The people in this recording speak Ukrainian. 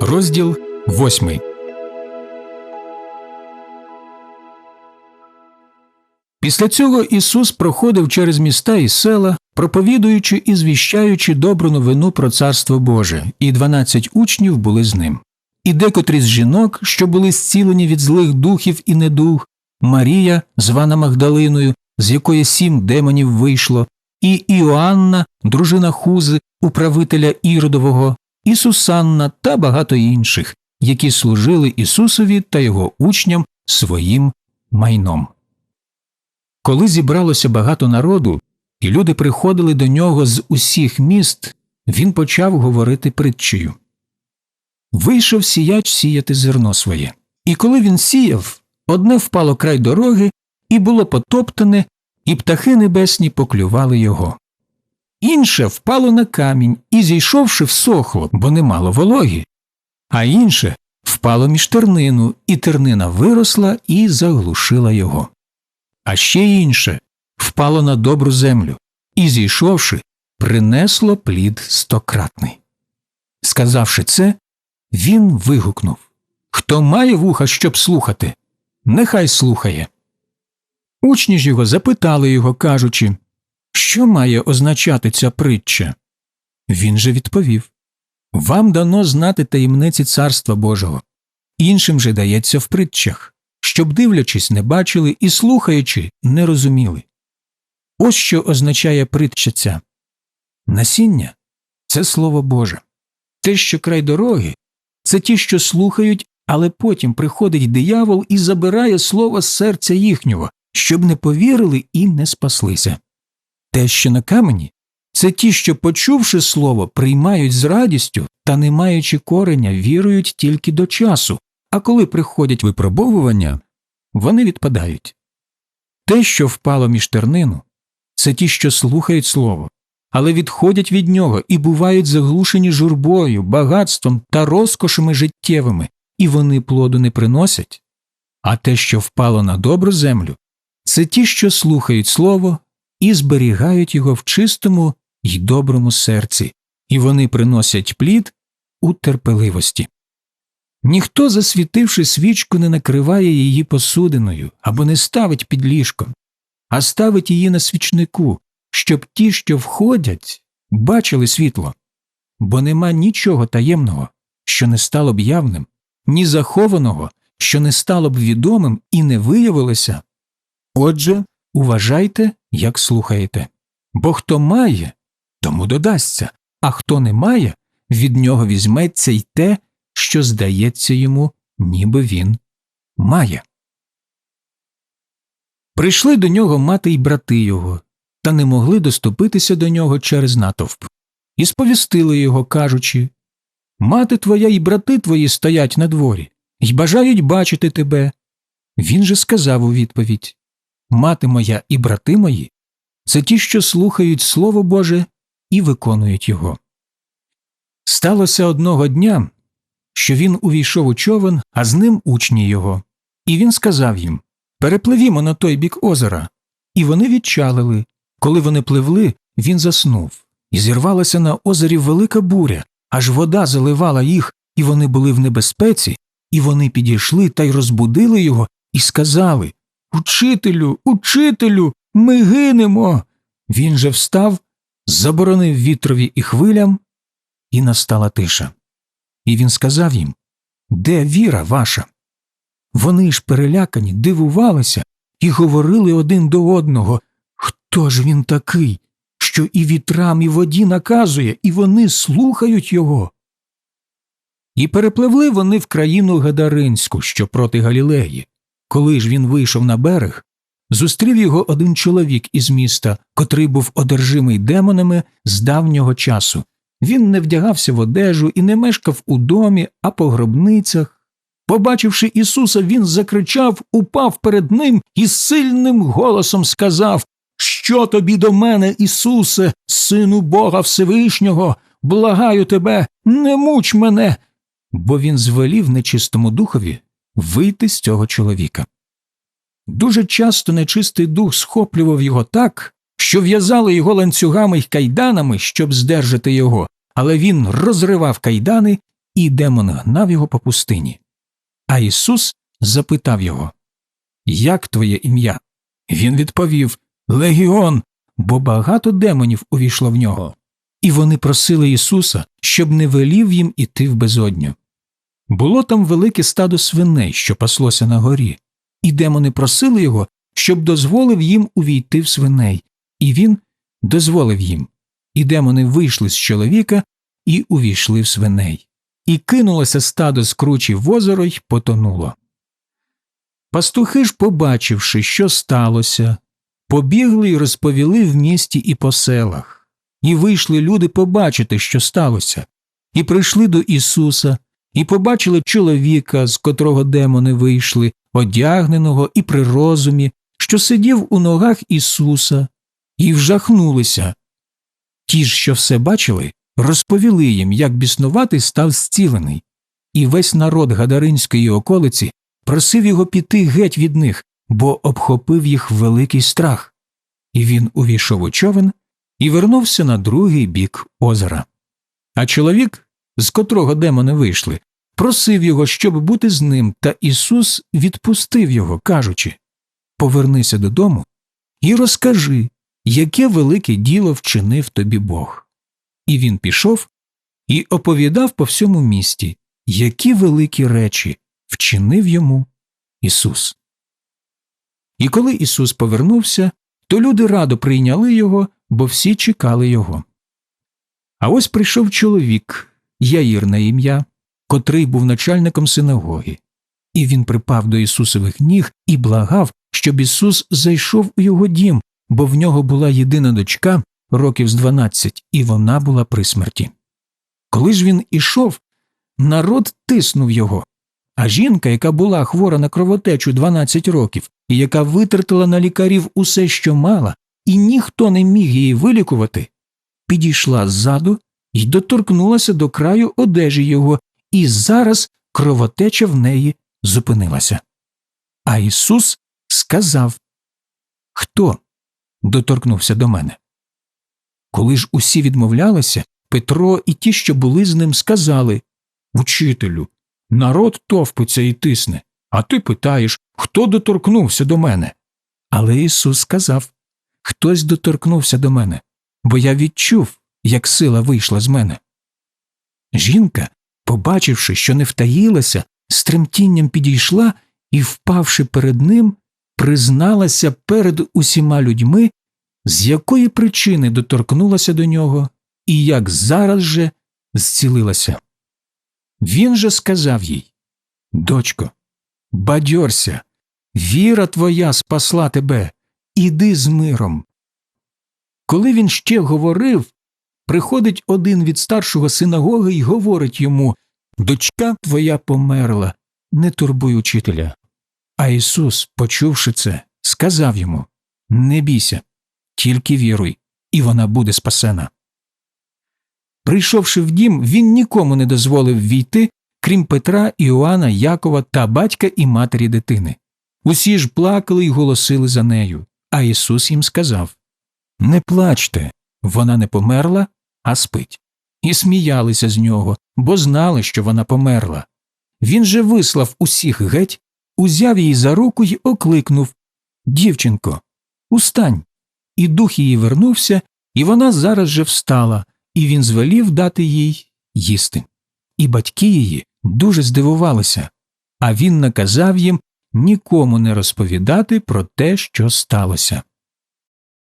Розділ 8 Після цього Ісус проходив через міста і села, проповідуючи і звіщаючи добру новину про Царство Боже, і дванадцять учнів були з ним. І декотрі з жінок, що були зцілені від злих духів і недуг, Марія, звана Магдалиною, з якої сім демонів вийшло, і Іоанна, дружина Хузи, управителя Іродового, і Сусанна та багато інших, які служили Ісусові та його учням своїм майном. Коли зібралося багато народу, і люди приходили до нього з усіх міст, він почав говорити притчею. Вийшов сіяч сіяти зерно своє. І коли він сіяв, одне впало край дороги, і було потоптане, і птахи небесні поклювали його. Інше впало на камінь і, зійшовши, всохло, бо не мало вологі, а інше впало між тернину, і тернина виросла і заглушила його. А ще інше впало на добру землю і, зійшовши, принесло плід стократний. Сказавши це, він вигукнув Хто має вуха, щоб слухати, нехай слухає. Учні ж його запитали його, кажучи, що має означати ця притча? Він же відповів Вам дано знати таємниці Царства Божого, іншим же дається в притчах, щоб, дивлячись, не бачили і слухаючи, не розуміли. Ось що означає притча ця насіння це слово Боже. Те, що край дороги, це ті, що слухають, але потім приходить диявол і забирає слово з серця їхнього, щоб не повірили і не спаслися. Те, що на камені, це ті, що, почувши слово, приймають з радістю та, не маючи кореня, вірують тільки до часу, а коли приходять випробовування, вони відпадають. Те, що впало між тернину, це ті, що слухають слово, але відходять від нього і бувають заглушені журбою, багатством та розкошами життєвими, і вони плоду не приносять. А те, що впало на добру землю, це ті, що слухають слово і зберігають його в чистому й доброму серці, і вони приносять плід у терпеливості. Ніхто, засвітивши свічку, не накриває її посудиною або не ставить під ліжком, а ставить її на свічнику, щоб ті, що входять, бачили світло, бо нема нічого таємного, що не стало б явним, ні захованого, що не стало б відомим і не виявилося. Отже, уважайте, як слухаєте. Бо хто має, тому додасться, а хто не має, від нього візьметься й те, що здається йому, ніби він має. Прийшли до нього мати й брати його, та не могли доступитися до нього через натовп, і сповістили його, кажучи Мати твоя і брати твої стоять на дворі, й бажають бачити тебе. Він же сказав у відповідь Мати моя і брати мої це ті, що слухають Слово Боже і виконують його. Сталося одного дня, що він увійшов у човен, а з ним учні його, і він сказав їм Перепливімо на той бік озера. І вони відчалили. Коли вони пливли, він заснув, і зірвалася на озері велика буря, аж вода заливала їх, і вони були в небезпеці, і вони підійшли та й розбудили його і сказали Учителю, учителю, ми гинемо. Він же встав, заборонив вітрові і хвилям, і настала тиша. І він сказав їм Де віра ваша? Вони ж перелякані, дивувалися і говорили один до одного Хто ж він такий, що і вітрам, і воді наказує, і вони слухають його? І перепливли вони в країну Гадаринську, що проти Галілеї. Коли ж він вийшов на берег, зустрів його один чоловік із міста, котрий був одержимий демонами з давнього часу. Він не вдягався в одежу і не мешкав у домі, а по гробницях. Побачивши Ісуса, він закричав, упав перед ним і сильним голосом сказав Що тобі до мене, Ісусе, Сину Бога Всевишнього, благаю тебе, не муч мене. Бо він звелів нечистому духові вийти з цього чоловіка. Дуже часто нечистий дух схоплював його так, що в'язали його ланцюгами й кайданами, щоб здержати його, але він розривав кайдани і демон гнав його по пустині. А Ісус запитав його Як твоє ім'я? Він відповів Легіон, бо багато демонів увійшло в нього. І вони просили Ісуса, щоб не велів їм іти в безодню. Було там велике стадо свиней, що паслося на горі, і демони просили його, щоб дозволив їм увійти в свиней, і він дозволив їм. І демони вийшли з чоловіка і увійшли в свиней. І кинулося стадо з кручі в озеро й потонуло. Пастухи ж, побачивши, що сталося, побігли й розповіли в місті і по селах, і вийшли люди побачити, що сталося, і прийшли до Ісуса, і побачили чоловіка, з котрого демони вийшли, одягненого і при розумі, що сидів у ногах Ісуса, і вжахнулися. Ті ж, що все бачили, розповіли їм, як біснуватий став зцілений, і весь народ Гадаринської околиці просив його піти геть від них, бо обхопив їх великий страх. І він увійшов у човен і вернувся на другий бік озера. А чоловік, з котрого демони вийшли, просив його, щоб бути з ним, та Ісус відпустив його, кажучи Повернися додому і розкажи, яке велике діло вчинив тобі Бог. І він пішов і оповідав по всьому місті, які великі речі вчинив йому Ісус. І коли Ісус повернувся, то люди радо прийняли його, бо всі чекали його. А ось прийшов чоловік, Яїр на ім'я, котрий був начальником синагоги, і він припав до Ісусових ніг і благав, щоб Ісус зайшов у його дім, бо в нього була єдина дочка років з дванадцять, і вона була при смерті. Коли ж він ішов, народ тиснув його, а жінка, яка була хвора на кровотечу 12 років, і яка витратила на лікарів усе, що мала, і ніхто не міг її вилікувати, підійшла ззаду і доторкнулася до краю одежі його, і зараз кровотеча в неї зупинилася. А Ісус сказав Хто доторкнувся до мене? Коли ж усі відмовлялися, Петро і ті, що були з ним, сказали Учителю, народ товпиться і тисне, а ти питаєш, хто доторкнувся до мене? Але Ісус сказав Хтось доторкнувся до мене, бо я відчув, як сила вийшла з мене. Жінка, побачивши, що не втаїлася, з тремтінням підійшла і, впавши перед ним, призналася перед усіма людьми, з якої причини доторкнулася до нього і як зараз же зцілилася. Він же сказав їй Дочко, бадьорся, віра твоя спасла тебе, іди з миром. Коли він ще говорив, приходить один від старшого синагоги і говорить йому Дочка твоя померла, не турбуй учителя. А Ісус, почувши це, сказав йому Не бійся, тільки віруй, і вона буде спасена. Прийшовши в дім, він нікому не дозволив війти, крім Петра, Іоанна, Якова та батька і матері дитини. Усі ж плакали й голосили за нею. А Ісус їм сказав Не плачте, вона не померла, а спить. І сміялися з нього, бо знали, що вона померла. Він же вислав усіх геть, узяв її за руку й окликнув Дівчинко, устань. І дух її вернувся, і вона зараз же встала, і він звелів дати їй їсти. І батьки її дуже здивувалися, а він наказав їм нікому не розповідати про те, що сталося.